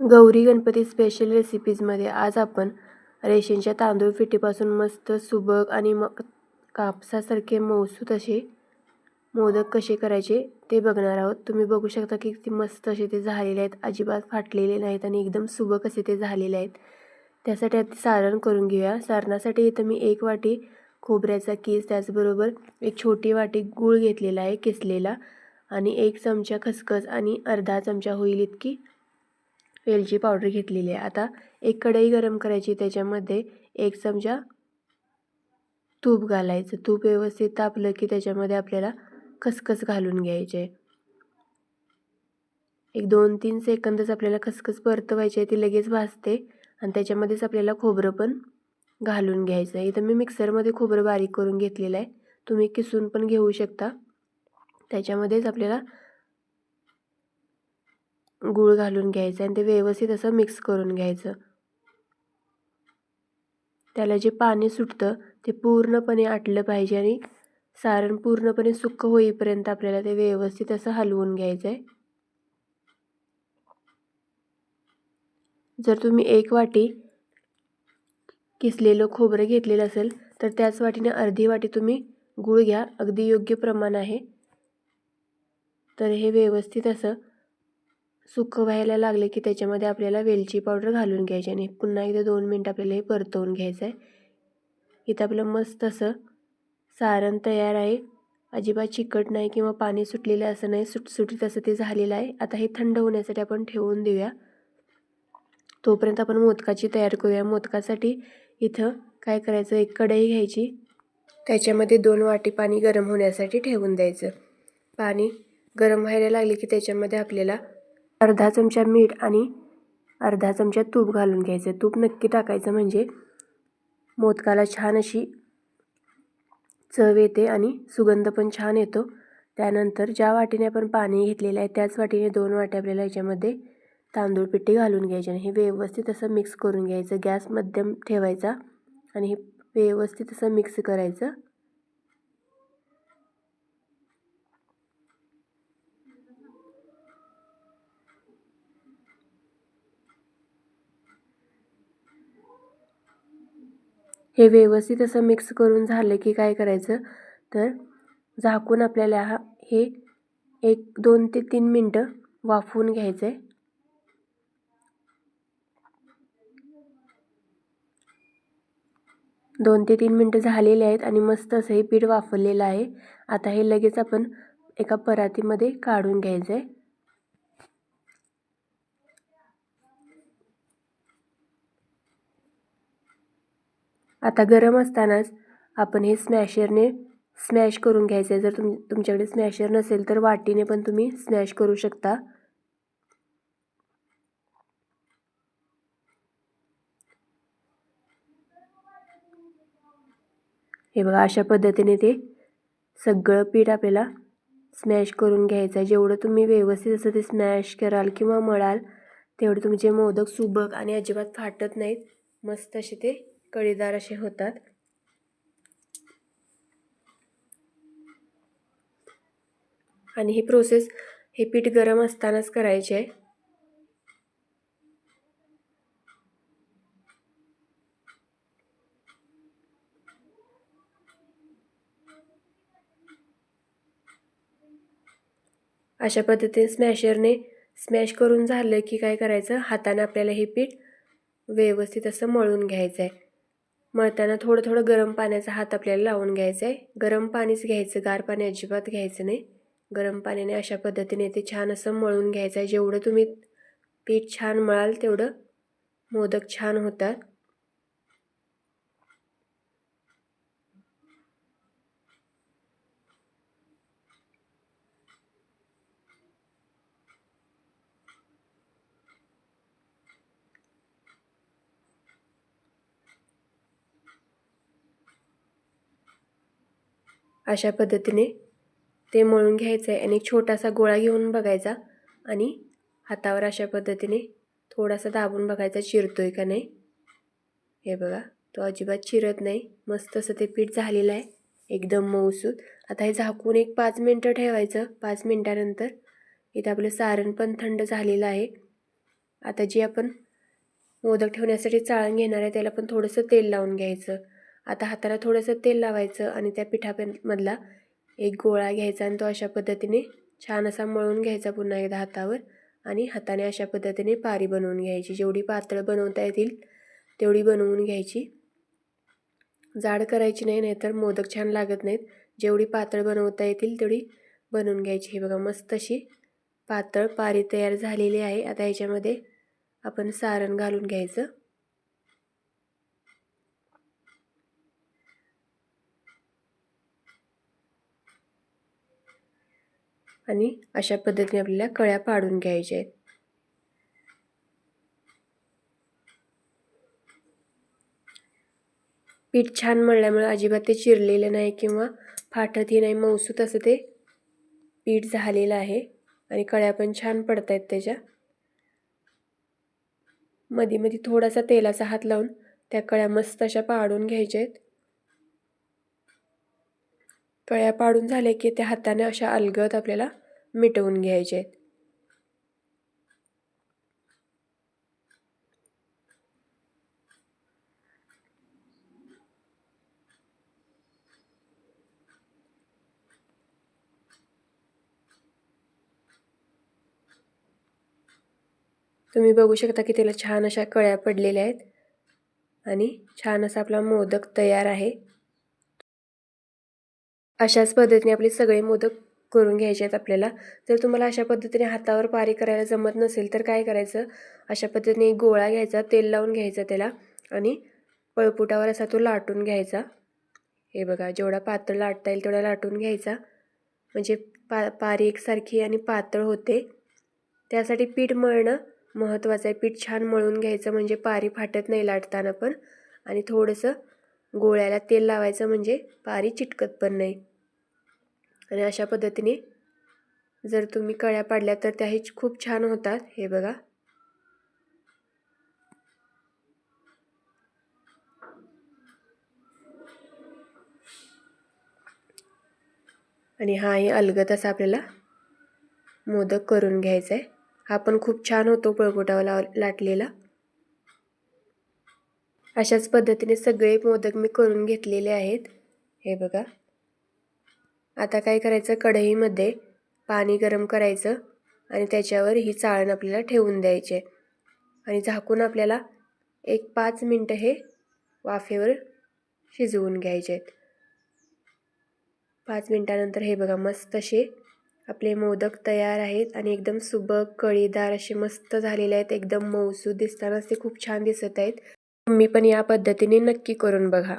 Gauri Ganpati special रेसिपीजमध्ये आज आपण रेशनच्या तांदूळ पिठीपासून मस्त सुबक आणि मग कापसासारखे मौसूत असे मोदक कसे करायचे ते बघणार आहोत. तुम्ही बघू शकता की किती मस्त असे ते झालेले आहेत. अजिबात फाटलेले नाहीत आणि एकदम सुबक असे ते झालेले आहेत. त्यासाठी आधी सारण करून घेऊया. सारणासाठी इथं मी एक वाटी खोबऱ्याचा कीस त्याचबरोबर एक छोटी वाटी गूळ घेतलेला आहे किसलेला. आणि एक चमचा खसखस आणि अर्धा चमचा होईल इतकी. वेलची पावडर घेतलेली आहे. आता एक कढई गरम करायची त्याच्यामध्ये एक चमचा तूप घालायचं. तूप व्यवस्थित तापलं की त्याच्यामध्ये आपल्याला खसखस घालून घ्यायचे एक दोन तीन सेकंदच आपल्याला खसखस परतवायची आहे. ती लगेच भाजते आणि त्याच्यामध्येच आपल्याला खोबरं पण घालून घ्यायचं आहे. इथं मी मिक्सरमध्ये खोबरं बारीक करून घेतलेलं आहे. तुम्ही किसून पण घेऊ शकता. त्याच्यामध्येच आपल्याला गूळ घालून घ्यायचं आणि ते व्यवस्थित असं मिक्स करून घ्यायचं. त्याला जे पाणी सुटतं ते पूर्णपणे आटलं पाहिजे आणि सारण पूर्णपणे सुक्क होईपर्यंत आपल्याला ते व्यवस्थित असं हलवून घ्यायचं आहे जर तुम्ही एक वाटी किसलेलं खोबरं घेतलेलं असेल तर त्याच वाटीने अर्धी वाटी तुम्ही गूळ घ्या. अगदी योग्य प्रमाण आहे. तर हे व्यवस्थित असं सुकं व्हायला लागले की त्याच्यामध्ये आपल्याला वेलची पावडर घालून घ्यायची आणि पुन्हा एकदा दोन मिनटं आपल्याला हे परतवून घ्यायचं आहे. इथं आपलं मस्त असं सारण तयार आहे. अजिबात चिकट नाही किंवा पाणी सुटलेलं असं नाही सुटसुटीत असं ते झालेलं आहे. आता हे थंड होण्यासाठी आपण ठेवून देऊया. तोपर्यंत आपण मोदकाची तयार करूया. मोदकासाठी इथं काय करायचं? एक कढई घ्यायची. त्याच्यामध्ये दोन वाटी पाणी गरम होण्यासाठी ठेवून द्यायचं. पाणी गरम व्हायला लागले की त्याच्यामध्ये आपल्याला अर्धा चमचा मीठ आणि अर्धा चमचा तूप घालून घ्यायचं. तूप नक्की टाकायचं म्हणजे मोदकाला छान अशी चव येते आणि सुगंध पण छान येतो. त्यानंतर ज्या वाटीने आपण पाणी घेतलेलं आहे त्याच वाटीने दोन वाटे आपल्याला याच्यामध्ये तांदूळ पिठी घालून घ्यायची आणि हे व्यवस्थित असं मिक्स करून घ्यायचं. गॅस मध्यम ठेवायचा आणि हे व्यवस्थित असं मिक्स करायचं. हे व्यवस्थित असं मिक्स करून झालं की काय करायचं? तर झाकून आपल्याला हा हे एक दोन ते तीन मिनटं वाफवून घ्यायचं आहे दोन ते तीन मिनटं झालेले आहेत आणि मस्त असं हे पीठ वाफरलेलं आहे. आता हे लगेच आपण एका परातीमध्ये काढून घ्यायचं आहे आता गरम असतानाच आपण हे स्मॅशरने स्मॅश करून घ्यायचं आहे जर तुम तुमच्याकडे स्मॅशर नसेल तर वाटीने पण तुम्ही स्मॅश करू शकता. हे बघा अशा पद्धतीने ते सगळं पीठ आपल्याला स्मॅश करून घ्यायचं आहे जेवढं तुम्ही व्यवस्थित असं ते स्मॅश कराल किंवा मळाल तेवढे तुमचे मोदक सुबक आणि अजिबात फाटत नाहीत. मस्त असे ते कळीदार असे होतात. आणि ही प्रोसेस हे पीठ गरम असतानाच करायचे. आहे अशा पद्धतीने स्मॅशरने स्मॅश करून झालं की काय करायचं? हाताने आपल्याला हे पीठ व्यवस्थित असं मळून घ्यायचं आहे मळताना थोडं थोडं गरम पाण्याचा हात आपल्याला लावून घ्यायचा आहे गरम पाणीच घ्यायचं गार पाणी अजिबात घ्यायचं नाही. गरम पाण्याने अशा पद्धतीने ते छान असं मळून घ्यायचं आहे जेवढं तुम्ही पीठ छान मळाल तेवढं मोदक छान होतात. अशा पद्धतीने ते मळून घ्यायचं आहे आणि एक छोटासा गोळा घेऊन बघायचा आणि हातावर अशा पद्धतीने थोडासा दाबून बघायचा चिरतो आहे का नाही. हे बघा तो अजिबात चिरत नाही. मस्त असं ते पीठ झालेलं आहे. एकदम मऊसूत. आता हे झाकून एक पाच मिनटं ठेवायचं. पाच मिनटानंतर इथं आपलं सारण पण थंड झालेलं आहे. आता जे आपण मोदक ठेवण्यासाठी चाळण घेणार आहे त्याला पण थोडंसं तेल लावून घ्यायचं. आता हाताला थोडंसं तेल लावायचं आणि त्या पिठामधला एक गोळा घ्यायचा आणि तो अशा पद्धतीने छान असा मळून घ्यायचा पुन्हा एकदा हातावर आणि हाताने अशा पद्धतीने पारी बनवून घ्यायची. जेवढी पातळ बनवता येतील तेवढी बनवून घ्यायची. जाड करायची नाही नाहीतर मोदक छान लागत नाहीत. जेवढी पातळ बनवता येतील तेवढी बनवून घ्यायची. हे बघा मस्त अशी पातळ पारी तयार झालेली आहे. आता ह्याच्यामध्ये आपण सारण घालून घ्यायचं. आणि अशा पद्धतीने आपल्याला कळ्या पाडून घ्यायच्या आहेत. पीठ छान मळल्यामुळे अजिबात ते चिरलेलं नाही किंवा फाटतही नाही. मऊसूत असं ते पीठ झालेलं आहे आणि कळ्या पण छान पडत आहेत त्याच्या. मध्ये मध्ये थोडासा तेलाचा हात लावून त्या कळ्या मस्त अशा पाडून घ्यायच्या आहेत. कळ्या पाडून झाल्या की त्या हाताने अशा अलगद आपल्याला मिटवून घ्यायचे. आहेत तुम्ही बघू शकता की त्याला छान अशा कळ्या पडलेल्या आहेत आणि छान असा आपला मोदक तयार आहे. अशाच पद्धतीने आपले सगळे मोदक करून घ्यायचे आहेत आपल्याला. जर तुम्हाला अशा पद्धतीने हातावर पारी करायला जमत नसेल तर काय करायचं? अशा पद्धतीने गोळा घ्यायचा तेल लावून घ्यायचा त्याला आणि पळपुटावर असा तो लाटून घ्यायचा. हे बघा जेवढा पातळ लाटता येईल तेवढा लाटून घ्यायचा. म्हणजे पा पारी एकसारखी आणि पातळ होते. त्यासाठी पीठ मळणं महत्त्वाचं आहे. पीठ छान मळून घ्यायचं म्हणजे पारी फाटत नाही लाटताना पण. आणि थोडंसं गोळ्याला तेल लावायचं म्हणजे पारी चिटकत पण नाही. आणि अशा पद्धतीने जर तुम्ही कळ्या पाडल्या तर त्याही खूप छान होतात. हे बघा. आणि हा हे अलगत असा आपल्याला मोदक करून घ्यायचा आहे हा पण खूप छान होतो पळपुटावाला लाटलेला. अशाच पद्धतीने सगळे मोदक मी करून घेतलेले आहेत. हे बघा. आता काय करायचं? कढईमध्ये पाणी गरम करायचं आणि त्याच्यावर ही चाळण आपल्याला ठेवून द्यायचे. आणि झाकून आपल्याला एक पाच मिनटं हे वाफेवर शिजवून घ्यायचे. आहेत पाच मिनटानंतर हे बघा मस्त असे आपले मोदक तयार आहेत आणि एकदम सुबक कळीदार असे मस्त झालेले आहेत. एकदम मऊसूद दिसतानाच ते खूप छान दिसत आहेत. तुम्ही पण या पद्धतीने नक्की करून बघा.